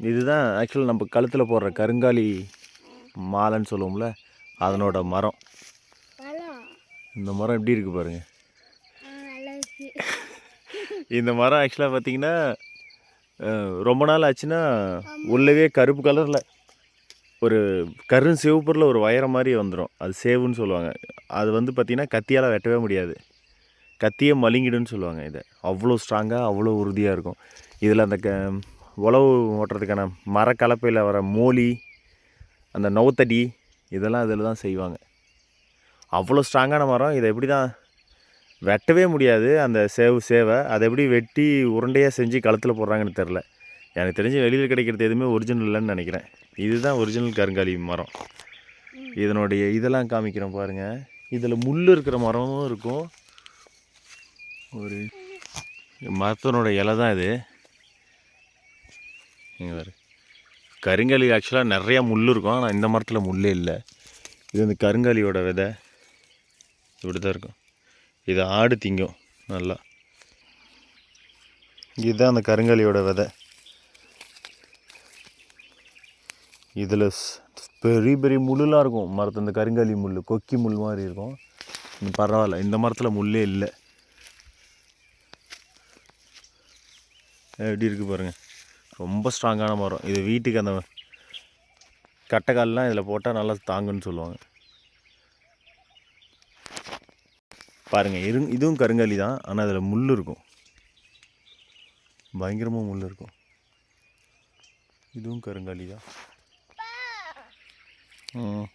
இதுதான் ஆக்சுவலாக நம்ம கழுத்தில் போடுற கருங்காலி மாலைன்னு சொல்லுவோம்ல அதனோட மரம். இந்த மரம் எப்படி இருக்குது பாருங்க. ஆ, நல்லா இருக்கு. இந்த மரம் ஆக்சுவலாக பார்த்தீங்கன்னா ரொம்ப நாள் ஆச்சுன்னா உள்ளவே கருப்பு கலரில் ஒரு கரும் சிவப்புரில் ஒரு வயரம் மாதிரி வந்துடும் அது சேவுன்னு சொல்லுவாங்க. அது வந்து பார்த்திங்கன்னா கத்தியால் வெட்டவே முடியாது. கத்தியே மலிங்கிடுன்னு சொல்லுவாங்க இதை. அவ்வளோ ஸ்ட்ராங்காக அவ்வளோ உறுதியாக இருக்கும். இதில் அந்த க உழவு ஓட்டுறதுக்கான மரக்கலப்பையில் வர மோலி அந்த நவுத்தடி இதெல்லாம் இதில் தான் செய்வாங்க. அவ்வளோ ஸ்ட்ராங்கான மரம். இதை எப்படி தான் வெட்டவே முடியாது. அந்த சேவு சேவை அதை எப்படி வெட்டி உருண்டையாக செஞ்சு கழுத்தில் போடுறாங்கன்னு தெரில எனக்கு தெரிஞ்சு வெளியில் கிடைக்கிறது எதுவுமே ஒரிஜினல் இல்லைன்னு நினைக்கிறேன். இதுதான் ஒரிஜினல் கருங்காலி மரம். இதனுடைய இதெல்லாம் காமிக்கிறேன் பாருங்கள் இதில் முள் இருக்கிற மரமும் இருக்கும். ஒரு மரத்தினோட இலை தான் இது. இங்கே பாரு. கருங்காலி ஆக்சுவலாக நிறையா முள் இருக்கும் ஆனால் இந்த மரத்தில் முள்ளே இல்லை. இது வந்து கருங்காலியோட விதை. இப்படி தான் இருக்கும். இது ஆடு திங்கும் நல்லா. இதுதான் அந்த கருங்காலியோட விதை. இதில் பெரிய பெரிய முள்ளெலாம் இருக்கும். மரத்து இந்த கருங்காலி முள் கொக்கி முள் மாதிரி இருக்கும். பரவாயில்ல இந்த மரத்தில் முள்ளே இல்லை. எப்படி இருக்குது பாருங்கள் ரொம்ப ஸ்ட்ராங்கான மரம். இது வீட்டுக்கு அந்த கட்டைக்கால்லாம் இதில் போட்டால் நல்லா தாங்குன்னு சொல்லுவாங்க. பாருங்கள் இரு இதுவும் கருங்காலி தான். ஆனால் அதில் முள் இருக்கும். பயங்கரமாக முள் இருக்கும். இதுவும் கருங்காலி தான். ம்.